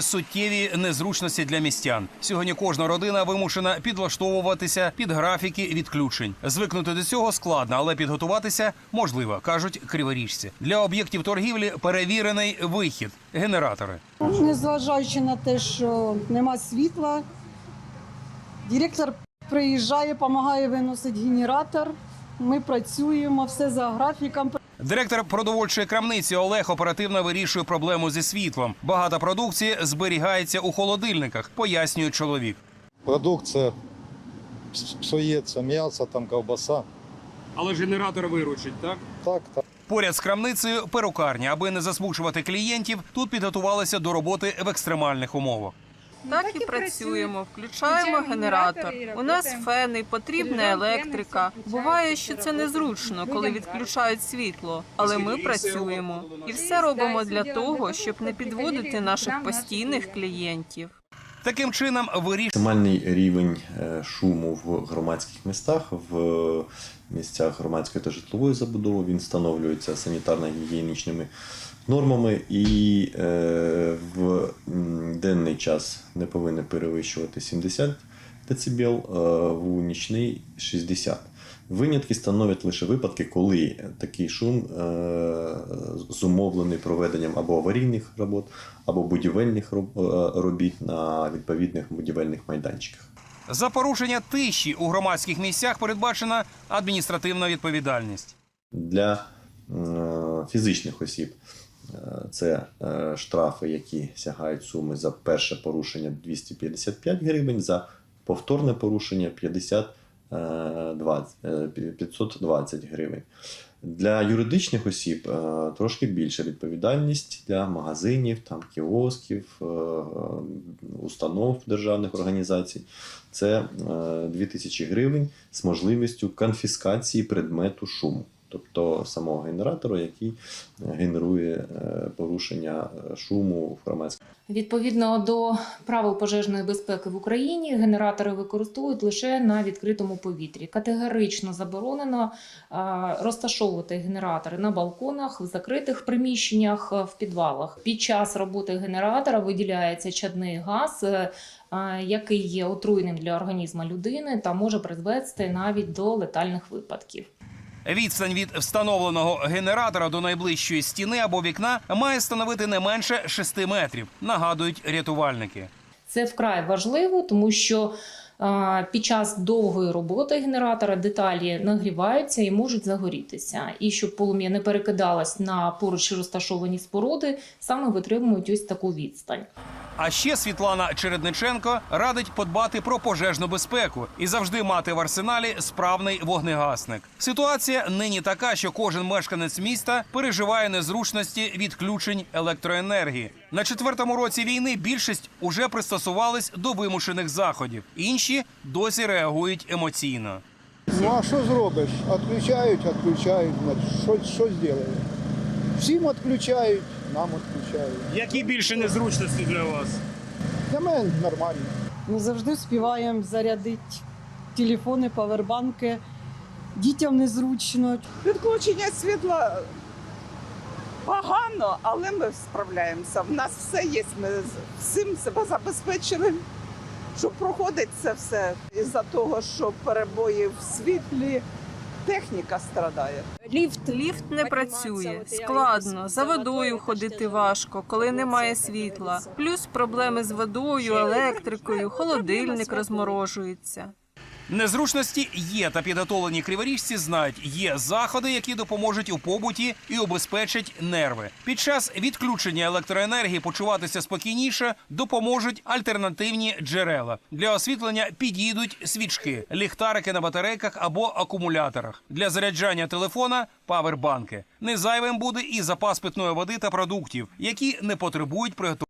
Суттєві незручності для містян. Сьогодні кожна родина вимушена підлаштовуватися під графіки відключень. Звикнути до цього складно, але підготуватися можливо, кажуть криворіжці. Для об'єктів торгівлі перевірений вихід генератори. Незважаючи на те, що нема світла, директор приїжджає, допомагає виносити генератор. Ми працюємо, все за графіком. Директор продовольчої крамниці Олег оперативно вирішує проблему зі світлом. Багато продукції зберігається у холодильниках, пояснює чоловік. Продукція псується, м'ясо, там ковбаса. Але генератор виручить, так? Так, так. Поряд з крамницею перукарня, аби не засмучувати клієнтів, тут підготувалися до роботи в екстремальних умовах. Так і працюємо. Включаємо генератор. У нас фени, потрібна електрика. Буває, що це незручно, коли відключають світло, але ми працюємо і все робимо для того, щоб не підводити наших постійних клієнтів. Таким чином вирішує Максимальний рівень е, шуму в громадських містах, в місцях громадської та житлової забудови. Він встановлюється санітарно-гігієнічними нормами і е, в денний час не повинен перевищувати 70 дБ, е, в нічний 60 Винятки становлять лише випадки, коли такий шум е, зумовлений проведенням або аварійних робот, або будівельних роб- е, робіт на відповідних будівельних майданчиках. за порушення тиші у громадських місцях передбачена адміністративна відповідальність. Для е, фізичних осіб це е, штрафи, які сягають суми за перше порушення 255 гривень, за повторне порушення 50, е, 20, е, 520 гривень. Для юридичних осіб е, трошки більша відповідальність для магазинів, там, кіосків, е, установ державних організацій. Це е, 2000 гривень з можливістю конфіскації предмету шуму, тобто самого генератора, який е, генерує е, порушення е, шуму в громадському. Відповідно до правил пожежної безпеки в Україні, генератори використовують лише на відкритому повітрі. Категорично заборонено розташовувати генератори на балконах, в закритих приміщеннях, в підвалах. Під час роботи генератора виділяється чадний газ, який є отруйним для організму людини та може призвести навіть до летальних випадків. Відстань від встановленого генератора до найближчої стіни або вікна має становити не менше 6 метрів, нагадують рятувальники. Це вкрай важливо, тому що під час довгої роботи генератора деталі нагріваються і можуть загорітися. І щоб полум'я не перекидалось на поруч розташовані споруди, саме витримують ось таку відстань. А ще Світлана Чередниченко радить подбати про пожежну безпеку і завжди мати в арсеналі справний вогнегасник. Ситуація нині така, що кожен мешканець міста переживає незручності відключень електроенергії. На четвертому році війни більшість уже пристосувались до вимушених заходів. Інші досі реагують емоційно. Ну а що зробиш? Відключають, відключають. Що, що зробили? Всім відключають, нам відключають. Які більше незручності для вас? Для мене нормально. Ми завжди співаємо зарядити телефони, павербанки. Дітям незручно. Відключення світла погано, але ми справляємося. У нас все є. Ми з- всім себе забезпечили, щоб проходить це все. Із-за того, що перебої в світлі, техніка страдає. Ліфт ліфт не працює. Складно за водою ходити важко, коли немає світла. Плюс проблеми з водою, електрикою, холодильник розморожується. Незручності є, та підготовлені криворіжці знають, є заходи, які допоможуть у побуті і обезпечать нерви. Під час відключення електроенергії почуватися спокійніше допоможуть альтернативні джерела. Для освітлення підійдуть свічки, ліхтарики на батарейках або акумуляторах. Для заряджання телефона павербанки. Не зайвим буде і запас питної води та продуктів, які не потребують приготування.